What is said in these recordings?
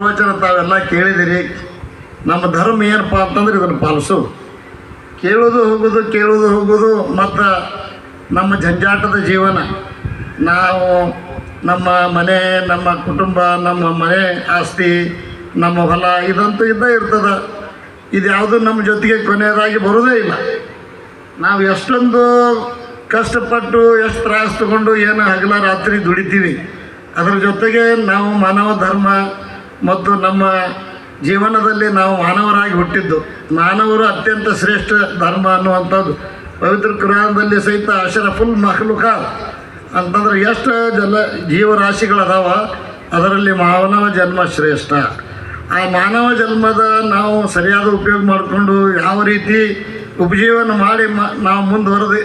ಪ್ರವಚನ ತಾವೆಲ್ಲ ಕೇಳಿದಿರಿ. ನಮ್ಮ ಧರ್ಮ ಏನಪ್ಪ ಅಂತಂದ್ರೆ ಇದನ್ನು ಪಾಲಿಸು. ಕೇಳೋದು ಹೋಗೋದು ಕೇಳೋದು ಹೋಗೋದು ಮತ್ತು ನಮ್ಮ ಜಂಜಾಟದ ಜೀವನ. ನಾವು ನಮ್ಮ ಮನೆ, ನಮ್ಮ ಕುಟುಂಬ, ನಮ್ಮ ಮನೆ ಆಸ್ತಿ, ನಮ್ಮ ಹೊಲ ಇದಂತೂ ಇದ್ದೇ ಇರ್ತದೆ. ಇದ್ಯಾವುದು ನಮ್ಮ ಜೊತೆಗೆ ಕೊನೆಯದಾಗಿ ಬರೋದೇ ಇಲ್ಲ. ನಾವು ಎಷ್ಟೊಂದು ಕಷ್ಟಪಟ್ಟು, ಎಷ್ಟು ತ್ರಾಸ ತಗೊಂಡು, ಏನು ಹಗಲ ರಾತ್ರಿ ದುಡಿತೀವಿ. ಅದರ ಜೊತೆಗೆ ನಾವು ಮಾನವ ಧರ್ಮ ಮತ್ತು ನಮ್ಮ ಜೀವನದಲ್ಲಿ ನಾವು ಮಾನವರಾಗಿ ಹುಟ್ಟಿದ್ದು. ಮಾನವರು ಅತ್ಯಂತ ಶ್ರೇಷ್ಠ ಧರ್ಮ ಅನ್ನುವಂಥದ್ದು. ಪವಿತ್ರ ಕುರಾನದಲ್ಲಿ ಸಹಿತ ಅಶರಫುಲ್ ಮಖ್ಲುಕ ಅಂತಂದ್ರೆ ಎಷ್ಟು ಜಲ ಜೀವರಾಶಿಗಳದಾವ, ಅದರಲ್ಲಿ ಮಾನವ ಜನ್ಮ ಶ್ರೇಷ್ಠ. ಆ ಮಾನವ ಜನ್ಮದ ನಾವು ಸರಿಯಾದ ಉಪಯೋಗ ಮಾಡಿಕೊಂಡು ಯಾವ ರೀತಿ ಉಪಜೀವನ ಮಾಡಿ ಮ, ನಾವು ಮುಂದುವರೆದು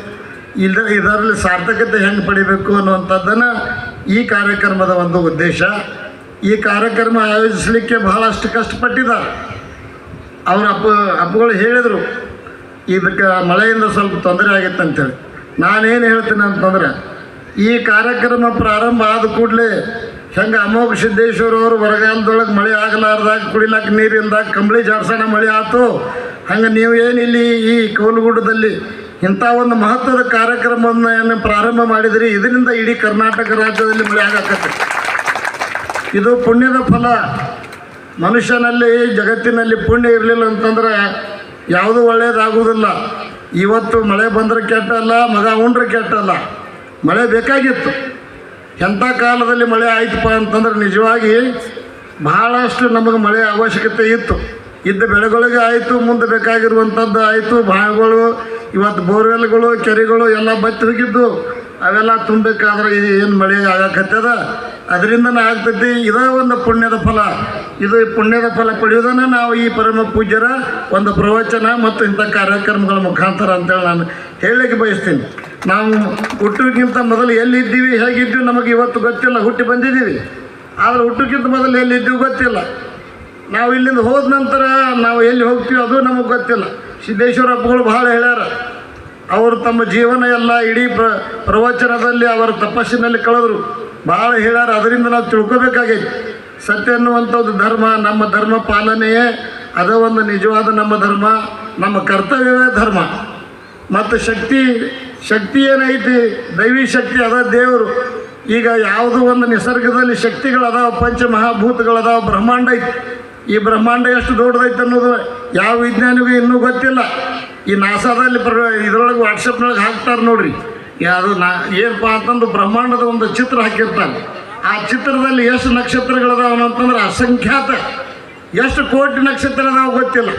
ಇಲ್ಲ ಇದರಲ್ಲಿ ಸಾರ್ಥಕತೆ ಹೆಂಗೆ ಪಡಿಬೇಕು ಅನ್ನುವಂಥದ್ದನ್ನು ಈ ಕಾರ್ಯಕ್ರಮದ ಒಂದು ಉದ್ದೇಶ. ಈ ಕಾರ್ಯಕ್ರಮ ಆಯೋಜಿಸಲಿಕ್ಕೆ ಬಹಳಷ್ಟು ಕಷ್ಟಪಟ್ಟಿದ್ದಾರೆ. ಅವ್ರ ಅಪ್ಪ, ಅಪ್ಪಗಳು ಹೇಳಿದರು ಇದಕ್ಕೆ ಮಳೆಯಿಂದ ಸ್ವಲ್ಪ ತೊಂದರೆ ಆಗಿತ್ತು ಅಂತೇಳಿ. ನಾನೇನು ಹೇಳ್ತೀನಿ ಅಂತಂದ್ರೆ, ಈ ಕಾರ್ಯಕ್ರಮ ಪ್ರಾರಂಭ ಆದ ಕೂಡಲೇ ಹೆಂಗೆ ಅಮೋಘ ಸಿದ್ದೇಶ್ವರ ಅವರು ಬರಗಾಲದೊಳಗೆ ಮಳೆ ಆಗಲಾರ್ದಾಗ ಕುಡಿಲಾಕ ನೀರಿಲ್ದಾಗ ಕಂಬಳಿ ಜಾಡ್ಸೋಣ ಮಳೆ ಆಯ್ತು ಹಂಗೆ ನೀವು ಏನು ಇಲ್ಲಿ ಈ ಕೋಲುಗೂಡದಲ್ಲಿ ಇಂಥ ಒಂದು ಮಹತ್ವದ ಕಾರ್ಯಕ್ರಮವನ್ನು ಏನು ಪ್ರಾರಂಭ ಮಾಡಿದ್ರಿ? ಇದರಿಂದ ಇಡೀ ಕರ್ನಾಟಕ ರಾಜ್ಯದಲ್ಲಿ ಮಳೆ ಆಗಾಕತ್ತೆ ಇದು ಪುಣ್ಯದ ಫಲ. ಮನುಷ್ಯನಲ್ಲಿ ಜಗತ್ತಿನಲ್ಲಿ ಪುಣ್ಯ ಇರಲಿಲ್ಲ ಅಂತಂದ್ರೆ ಯಾವುದೂ ಒಳ್ಳೆಯದಾಗುವುದಿಲ್ಲ ಇವತ್ತು ಮಳೆ ಬಂದರೆ ಕೆಟ್ಟಲ್ಲ, ಮಗ ಉಂಡ್ರೆ ಕೆಟ್ಟಲ್ಲ. ಮಳೆ ಬೇಕಾಗಿತ್ತು. ಎಂಥ ಕಾಲದಲ್ಲಿ ಮಳೆ ಆಯ್ತಪ್ಪ ಅಂತಂದ್ರೆ ನಿಜವಾಗಿ ಬಹಳಷ್ಟು ನಮಗೆ ಮಳೆ ಅವಶ್ಯಕತೆ ಇತ್ತು. ಇದ್ದ ಬೆಳೆಗಳಿಗೆ ಆಯಿತು, ಮುಂದೆ ಬೇಕಾಗಿರುವಂಥದ್ದು ಆಯಿತು ಬಾವಿಗಳು ಇವತ್ತು ಬೋರ್ವೆಲ್ಗಳು, ಕೆರೆಗಳು ಎಲ್ಲ ಬತ್ತಿ ಹೋಗಿದ್ದು. ಅವೆಲ್ಲ ತುಂಬಬೇಕಾದ್ರೆ ಏನು ಮಳೆ ಆಗಕತ್ತದ? ಅದರಿಂದನೇ ಆಗ್ತೈತಿ, ಇದೇ ಒಂದು ಪುಣ್ಯದ ಫಲ. ಇದು ಪುಣ್ಯದ ಫಲ ಪಡೆಯೋದನ್ನು ನಾವು ಈ ಪರಮ ಪೂಜ್ಯರ ಒಂದು ಪ್ರವಚನ ಮತ್ತು ಇಂಥ ಕಾರ್ಯಕ್ರಮಗಳ ಮುಖಾಂತರ ಅಂತೇಳಿ ನಾನು ಹೇಳಲಿಕ್ಕೆ ಬಯಸ್ತೀನಿ. ನಾವು ಹುಟ್ಟೋಕ್ಕಿಂತ ಮೊದಲು ಎಲ್ಲಿದ್ದೀವಿ, ಹೇಗಿದ್ದೀವಿ ನಮಗೆ ಇವತ್ತು ಗೊತ್ತಿಲ್ಲ, ಹುಟ್ಟಿ ಬಂದಿದ್ದೀವಿ. ಆದರೆ ಹುಟ್ಟೋಕ್ಕಿಂತ ಮೊದಲು ಎಲ್ಲಿದ್ದೀವಿ ಗೊತ್ತಿಲ್ಲ. ನಾವು ಇಲ್ಲಿಂದ ಹೋದ ನಂತರ ನಾವು ಎಲ್ಲಿ ಹೋಗ್ತೀವಿ ಅದು ನಮಗೆ ಗೊತ್ತಿಲ್ಲ. ಸಿದ್ದೇಶ್ವರ ಹಬ್ಬಗಳು ಬಹಳ ಹೇಳ್ಯಾರ, ಅವರು ತಮ್ಮ ಜೀವನ ಎಲ್ಲ ಇಡೀ ಪ್ರ, ಪ್ರವಚನದಲ್ಲಿ ಅವರ ತಪಸ್ಸಿನಲ್ಲಿ ಕಳೆದರು. ಭಾಳ ಹೇಳ್ಯಾರ, ಅದರಿಂದ ನಾವು ತಿಳ್ಕೊಬೇಕಾಗೈತಿ. ಸತ್ಯ ಅನ್ನುವಂಥದ್ದು ಧರ್ಮ, ನಮ್ಮ ಧರ್ಮ ಪಾಲನೆಯೇ, ಅದ ಒಂದು ನಿಜವಾದ ನಮ್ಮ ಧರ್ಮ, ನಮ್ಮ ಕರ್ತವ್ಯವೇ ಧರ್ಮ. ಮತ್ತು ಶಕ್ತಿ ಶಕ್ತಿ ಏನೈತಿ? ದೈವಿ ಶಕ್ತಿ ಅದ ದೇವರು. ಈಗ ಯಾವುದು ಒಂದು ನಿಸರ್ಗದಲ್ಲಿ ಶಕ್ತಿಗಳದಾವ, ಪಂಚಮಹಾಭೂತಗಳದಾವ, ಬ್ರಹ್ಮಾಂಡ ಐತಿ. ಈ ಬ್ರಹ್ಮಾಂಡ ಎಷ್ಟು ದೊಡ್ಡದೈತೆ ಅನ್ನೋದು ಯಾವ ವಿಜ್ಞಾನಿಗೂ ಇನ್ನೂ ಗೊತ್ತಿಲ್ಲ. ಈ ನಾಸಾದಲ್ಲಿ ಪ್ರ, ಇದ್ರೊಳಗೆ ವಾಟ್ಸಪ್ನೊಳಗೆ ಹಾಕ್ತಾರೆ ನೋಡ್ರಿ. ಯಾವುದು ನಾ ಏನಪ್ಪ ಅಂತಂದು ಬ್ರಹ್ಮಾಂಡದ ಒಂದು ಚಿತ್ರ ಹಾಕಿರ್ತಾನೆ. ಆ ಚಿತ್ರದಲ್ಲಿ ಎಷ್ಟು ನಕ್ಷತ್ರಗಳದಾವನ ಅಂತಂದ್ರೆ ಅಸಂಖ್ಯಾತ. ಎಷ್ಟು ಕೋಟಿ ನಕ್ಷತ್ರ ಅದಾವ ಗೊತ್ತಿಲ್ಲ.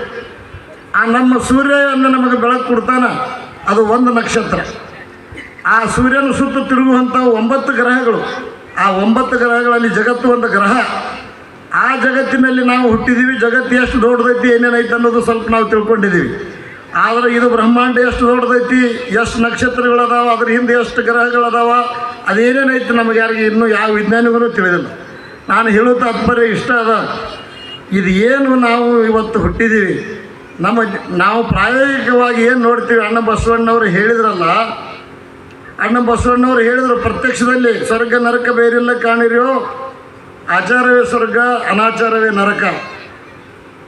ಆ ನಮ್ಮ ಸೂರ್ಯ ಸೂರ್ಯವನ್ನು ನಮಗೆ ಬೆಳಕು ಕೊಡ್ತಾನ, ಅದು ಒಂದು ನಕ್ಷತ್ರ. ಆ ಸೂರ್ಯನ ಸುತ್ತ ತಿರುಗುವಂಥ ಒಂಬತ್ತು ಗ್ರಹಗಳು. ಆ ಒಂಬತ್ತು ಗ್ರಹಗಳಲ್ಲಿ ಜಗತ್ತು ಒಂದು ಗ್ರಹ. ಆ ಜಗತ್ತಿನಲ್ಲಿ ನಾವು ಹುಟ್ಟಿದ್ದೀವಿ ಜಗತ್ತು ಎಷ್ಟು ದೊಡ್ಡದೈತಿ, ಏನೇನೈತೆ ಅನ್ನೋದು ಸ್ವಲ್ಪ ನಾವು ತಿಳ್ಕೊಂಡಿದ್ದೀವಿ ಆದರೆ ಇದು ಬ್ರಹ್ಮಾಂಡ ಎಷ್ಟು ದೊಡ್ಡದೈತಿ, ಎಷ್ಟು ನಕ್ಷತ್ರಗಳದಾವ, ಅದ್ರ ಹಿಂದೆ ಎಷ್ಟು ಗ್ರಹಗಳದಾವ ಅದೇನೇನೈತಿ ನಮಗೆ ಯಾರಿಗೆ ಇನ್ನೂ ಯಾವ ವಿಜ್ಞಾನಿಗೂ ತಿಳಿದಿಲ್ಲ. ನಾನು ಹೇಳೋ ತಾತ್ಪರ್ಯ ಇಷ್ಟ ಅದ. ಇದು ಏನು ನಾವು ಇವತ್ತು ಹುಟ್ಟಿದ್ದೀವಿ ನಮ್ಮ ನಾವು ಪ್ರಾಯೋಗಿಕವಾಗಿ ಏನು ನೋಡ್ತೀವಿ, ಅಣ್ಣ ಬಸವಣ್ಣವರು ಹೇಳಿದ್ರಲ್ಲ, ಅಣ್ಣ ಬಸವಣ್ಣವರು ಹೇಳಿದರು ಪ್ರತ್ಯಕ್ಷದಲ್ಲಿ, ಸ್ವರ್ಗ, ನರಕ, ಬೇರಿಲ್ಲ, ಕಾಣಿರೋ ಆಚಾರವೇ ಸ್ವರ್ಗ, ಅನಾಚಾರವೇ ನರಕ.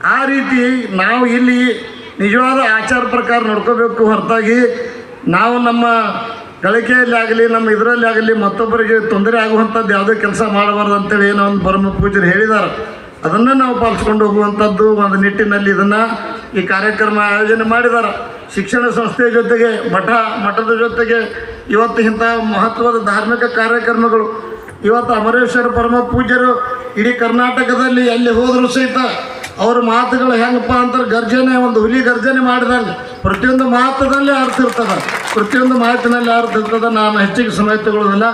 ಆ ರೀತಿ ನಾವು ಇಲ್ಲಿ ನಿಜವಾದ ಆಚಾರ ಪ್ರಕಾರ ನೋಡ್ಕೋಬೇಕು ಹೊರತಾಗಿ. ನಾವು ನಮ್ಮ ಗಳಿಕೆಯಲ್ಲಿ ಆಗಲಿ, ನಮ್ಮ ಇದರಲ್ಲಿ ಆಗಲಿ ಮತ್ತೊಬ್ಬರಿಗೆ ತೊಂದರೆ ಆಗುವಂಥದ್ದು ಯಾವುದೇ ಕೆಲಸ ಮಾಡಬಾರ್ದು ಅಂತೇಳಿ ಏನೋ ಒಂದು ಪರಮ ಪೂಜರು ಹೇಳಿದ್ದಾರೆ. ಅದನ್ನು ನಾವು ಪಾಲಿಸ್ಕೊಂಡು ಹೋಗುವಂಥದ್ದು ಒಂದು ನಿಟ್ಟಿನಲ್ಲಿ ಇದನ್ನು ಈ ಕಾರ್ಯಕ್ರಮ ಆಯೋಜನೆ ಮಾಡಿದ್ದಾರೆ. ಶಿಕ್ಷಣ ಸಂಸ್ಥೆಯ ಜೊತೆಗೆ, ಮಠ, ಮಠದ ಜೊತೆಗೆ ಇವತ್ತು ಇಂಥ ಮಹತ್ವದ ಧಾರ್ಮಿಕ ಕಾರ್ಯಕ್ರಮಗಳು. ಇವತ್ತು ಅಮರೇಶ್ವರ ಪರಮ ಪೂಜ್ಯರು ಇಡೀ ಕರ್ನಾಟಕದಲ್ಲಿ ಎಲ್ಲಿ ಹೋದರೂ ಸಹಿತ ಅವ್ರ ಮಾತುಗಳು ಹೆಂಗಪ್ಪ ಅಂತಾರೆ ಗರ್ಜನೆ, ಒಂದು ಹುಲಿ ಗರ್ಜನೆ ಮಾಡಿದಂಗೆ ಪ್ರತಿಯೊಂದು ಮಾತಿನಲ್ಲಿ ಅರ್ಥ ಇರ್ತದೆ. ಪ್ರತಿಯೊಂದು ಮಾತಿನಲ್ಲಿ ಅರ್ಥ ಇರ್ತದೆ. ನಾನು ಹೆಚ್ಚಿಗೆ ಸಮಯ ತಗೊಳ್ಳೋದಿಲ್ಲ